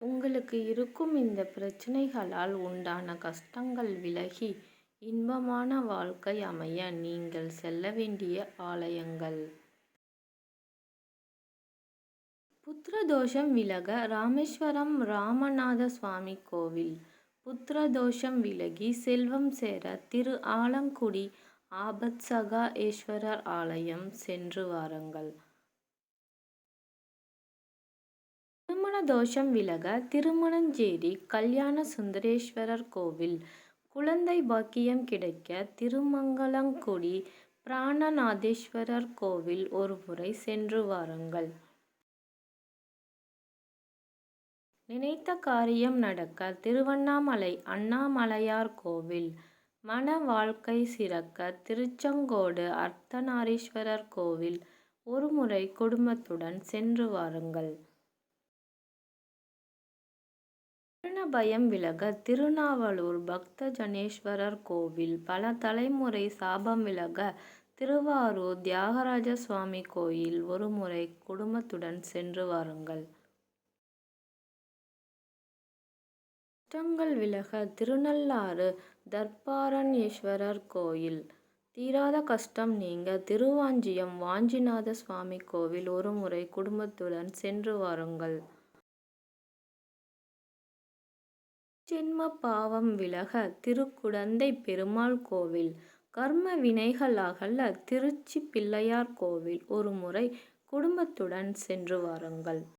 உங்களுக்கு இருக்கும் இந்த பிரச்சனைகளால் உண்டான கஷ்டங்கள் விலகி இன்பமான வாழ்க்கை அமைய நீங்கள் செல்ல வேண்டிய ஆலயங்கள். புத்ரதோஷம் விலக ராமேஸ்வரம் ராமநாத சுவாமி கோவில் புத்திரதோஷம் விலகி செல்வம் சேர திரு ஆலங்குடி ஆபத்சகாயேஸ்வரர் ஆலயம் சென்று வாருங்கள். தோஷம் விலக திருமணஞ்சேரி கல்யாண சுந்தரேஸ்வரர் கோவில் குழந்தை பாக்கியம் கிடைக்க திருமங்கலங்குடி பிராணநாதேஸ்வரர் கோவில் ஒருமுறை சென்று வாருங்கள். நினைத்த காரியம் நடக்க திருவண்ணாமலை அண்ணாமலையார் கோவில் மண வாழ்க்கை சிறக்க திருச்செங்கோடு அர்த்தநாரீஸ்வரர் கோவில் ஒருமுறை குடும்பத்துடன் சென்று வாருங்கள். மரண பயம் விலக திருநாவலூர் பக்தஜனேஸ்வரர் கோவில் பல தலைமுறை சாபம் விலக திருவாரூர் தியாகராஜ சுவாமி கோயில் ஒரு ஒருமுறை குடும்பத்துடன் சென்று வாருங்கள். கஷ்டங்கள் விலக திருநள்ளாறு தர்பாரண்யேஸ்வரர் கோயில் தீராத கஷ்டம் நீங்க திருவாஞ்சியம் வாஞ்சிநாத சுவாமி கோவில் ஒருமுறை குடும்பத்துடன் சென்று வாருங்கள். ஜென்ம பாவம் விலக திருக்குடந்தை பெருமாள் கோவில் கர்ம வினைகள் அகல திருச்சி பிள்ளையார் கோவில் ஒருமுறை குடும்பத்துடன் சென்று வாருங்கள்.